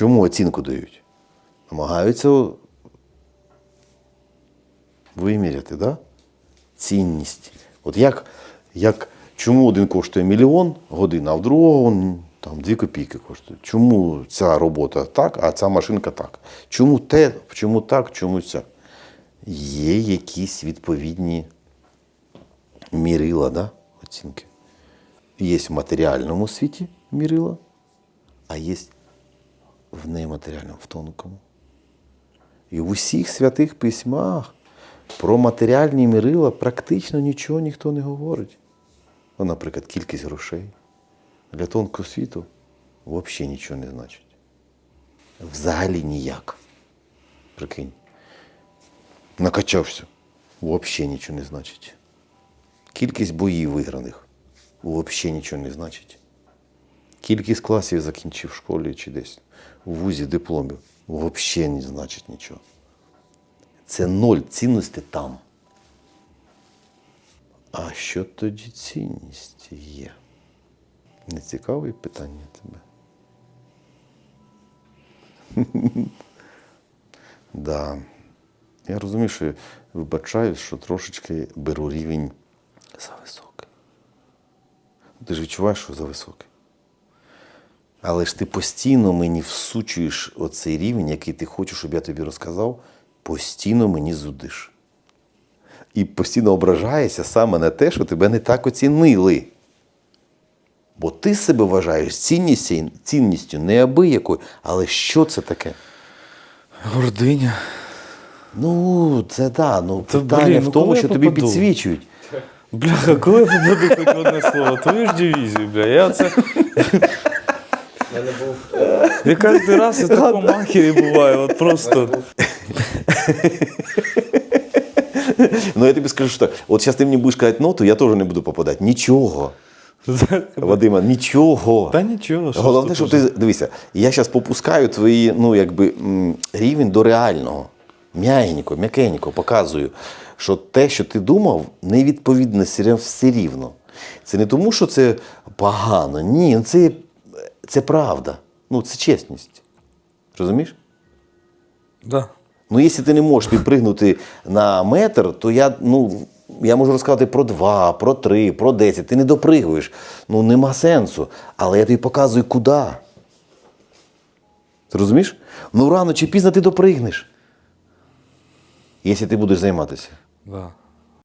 Чому оцінку дають? Намагаються виміряти, да? цінність. От як, як чому один коштує мільйон годин, а в другого там, дві копійки коштує? Чому ця робота так, а ця машинка так? Чому те, чому так, чому ця? Є якісь відповідні мірила, да? оцінки. Є в матеріальному світі мірила, а є в нематеріальному, в тонкому. І в усіх святих письмах про матеріальні мірила практично нічого ніхто не говорить. Ну, наприклад, кількість грошей. Для тонкого світу взагалі нічого не значить. Взагалі ніяк. Прикинь. Накачався. Взагалі нічого не значить. Кількість боїв виграних взагалі нічого не значить. Кількість класів закінчив в школі чи десь у вузі дипломів взагалі не значить нічого. Це ноль цінності там. А що тоді цінність є? Не цікаве питання тебе. да. Я розумію, що вибачаю, що трошечки беру рівень зависокий. Ти ж відчуваєш, що зависокий. Але ж ти постійно мені всучуєш оцей рівень, який ти хочеш, щоб я тобі розказав, постійно мені зудиш. І постійно ображаєшся саме на те, що тебе не так оцінили. Бо ти себе вважаєш цінністю, цінністю неабиякою. Але що це таке? Гординя. Ну, це да, ну Та, питання блін, в ну тому, коли що я тобі попаду? підсвічують. Бляха, коли я попаду в одне слово? Твою ж дивізію, бля. Я це. Я не був. Я кожен раз в такому махері буваю, от просто. Ну я тобі скажу, що так. От зараз ти мені будеш казати ноту, я теж не буду попадати. Нічого. Вадима, нічого. Та нічого. що Головне, тут щоб ти дивися, я зараз попускаю твої, ну якби м, рівень до реального. М'ягенько, м'якенько показую, що те, що ти думав, невідповідне все все рівно. Це не тому, що це погано. Ні, ну, це, це правда. Ну, це чесність. Розумієш? Да. Ну, якщо ти не можеш підпригнути на метр, то я, ну, я можу розказати про два, про три, про десять. Ти не допригуєш. Ну, нема сенсу. Але я тобі показую, куди. Ти розумієш? Ну, рано чи пізно ти допригнеш. Якщо ти будеш займатися. Да.